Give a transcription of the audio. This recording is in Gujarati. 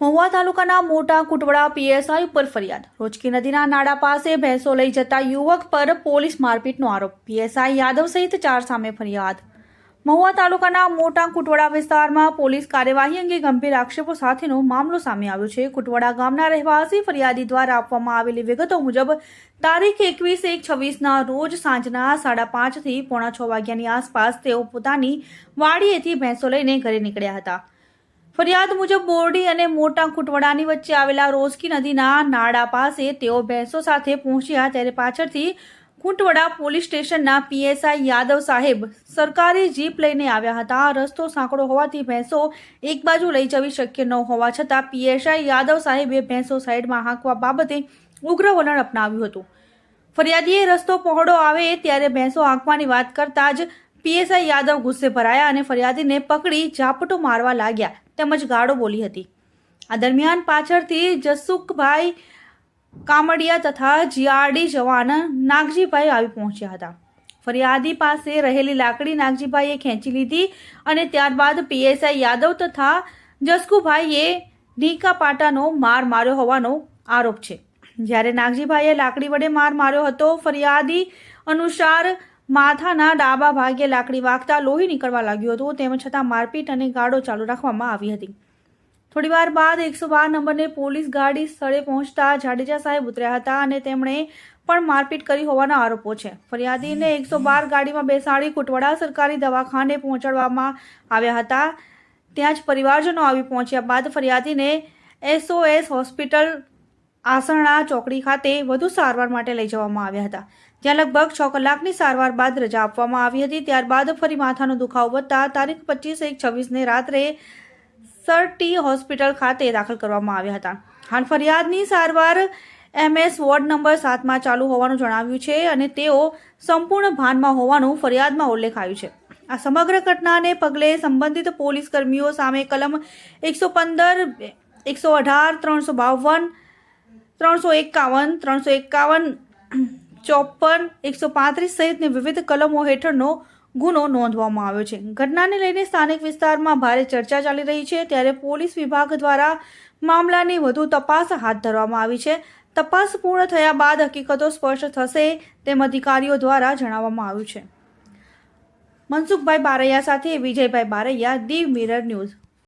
મહુવા તાલુકાના મોટા કુટવડા પીએસઆઈ ઉપર ફરિયાદ. રોજકી નદીના નાળા પાસે ભેંસો લઈ જતા યુવક પર પોલીસ મારપીટનો આરોપ. પીએસઆઈ યાદવ સહિત ચાર સામે ફરિયાદ. મહુવા તાલુકાના મોટા કુટવડા વિસ્તારમાં પોલીસ કાર્યવાહી અંગે ગંભીર આક્ષેપો સાથેનો મામલો સામે આવ્યો છે. કુટવડા ગામના રહેવાસી ફરિયાદી દ્વારા આપવામાં આવેલી વિગતો મુજબ, તારીખ એકવીસ એક છવ્વીસના રોજ સાંજના સાડા પાંચથી પોણા છ વાગ્યાની આસપાસ તેઓ પોતાની વાડીએથી ભેંસો લઈને ઘરે નીકળ્યા હતા. ફરિયાદ મુજબ બોરડી અને મોટા કુટવડાની વચ્ચે આવેલા રોજકી નદીના નાળા પાસે તેઓ ભેંસો સાથે પહોંચ્યા ત્યારે પાછળથી કુંટવડા પોલીસ સ્ટેશનના પીએસઆઈ યાદવ સાહેબ સરકારી જીપ લઈને આવ્યા હતા. રસ્તો સાંકડો હોવાથી ભેંસો એક બાજુ લઈ જવી શક્ય ન હોવા છતાં પીએસઆઈ યાદવ સાહેબે ભેંસો સાઈડમાં હાંકવા બાબતે ઉગ્ર વલણ અપનાવ્યું હતું. ફરિયાદીએ રસ્તો પહોળો આવે ત્યારે ભેંસો હાંકવાની વાત કરતા જ પીએસઆઈ યાદવ ગુસ્સે ભરાયા અને ફરિયાદીને પકડી ઝાપટો મારવા લાગ્યા. તેમજ ગાળો બોલી હતી. આ દરમિયાન પાછળથી જસુખભાઈ કામડિયા તથા જીઆરડી જવાન નાગજીભાઈ આવી પહોંચ્યા હતા. ફરિયાદી પાસે રહેલી લાકડી નાગજીભાઈએ ખેંચી લીધી અને ત્યારબાદ પીએસઆઈ યાદવ તથા જસકુભાઈએ ઢીકા પાટાનો માર માર્યો હોવાનો આરોપ છે. જ્યારે નાગજીભાઈએ લાકડી વડે માર માર્યો હતો, ફરિયાદી અનુસાર માથાના ડાબા ભાગે લાકડી વાગતા લોહી નીકળવા લાગ્યું હતું. તેમ છતાં મારપીટ અને ગાડો ચાલુ રાખવામાં આવી હતી. થોડીવાર બાદ એકસો બાર નંબરને પોલીસ ગાડી સ્થળે પહોંચતા જાડેજા સાહેબ ઉતર્યા હતા અને તેમણે પણ મારપીટ કરી હોવાના આરોપો છે. ફરિયાદીને એકસો બાર ગાડીમાં બેસાડી કુટવડા સરકારી દવાખાને પહોંચાડવામાં આવ્યા હતા. ત્યાં જ પરિવારજનો આવી પહોંચ્યા બાદ ફરિયાદીને એસઓએસ હોસ્પિટલ આસરણા ચોકડી ખાતે વધુ સારવાર માટે લઈ જવામાં આવ્યા હતા. જ્યાં લગભગ છ કલાકની સારવાર બાદ રજા આપવામાં આવી હતી. ત્યારબાદ ફરી માથાનો દુખાવો વધતા તારીખ પચીસ એક છવ્વીસને રાત્રે સરટી હોસ્પિટલ ખાતે દાખલ કરવામાં આવ્યા હતા. હાલ ફરિયાદની સારવાર એમએસ વોર્ડ નંબર સાતમાં ચાલુ હોવાનું જણાવ્યું છે અને તેઓ સંપૂર્ણ ભાનમાં હોવાનું ફરિયાદમાં ઉલ્લેખાયું છે. આ સમગ્ર ઘટનાને પગલે સંબંધિત પોલીસ કર્મીઓ સામે કલમ એકસો પંદર, એકસો અઢાર, ત્રણસો બાવન, ત્રણસો એકાવન ત્રણસો એકાવન ચોપન, એકસો પાંત્રીસ સહિતની વિવિધ કલમો હેઠળનો ગુનો નોંધવામાં આવ્યો છે. ઘટનાને લઈને સ્થાનિક વિસ્તારમાં ભારે ચર્ચા ચાલી રહી છે. ત્યારે પોલીસ વિભાગ દ્વારા મામલાની વધુ તપાસ હાથ ધરવામાં આવી છે. તપાસ પૂર્ણ થયા બાદ હકીકતો સ્પષ્ટ થશે તેમ અધિકારીઓ દ્વારા જણાવવામાં આવ્યું છે. મનસુખભાઈ બારૈયા સાથે વિજયભાઈ બારૈયા દીવ મિરર ન્યૂઝ.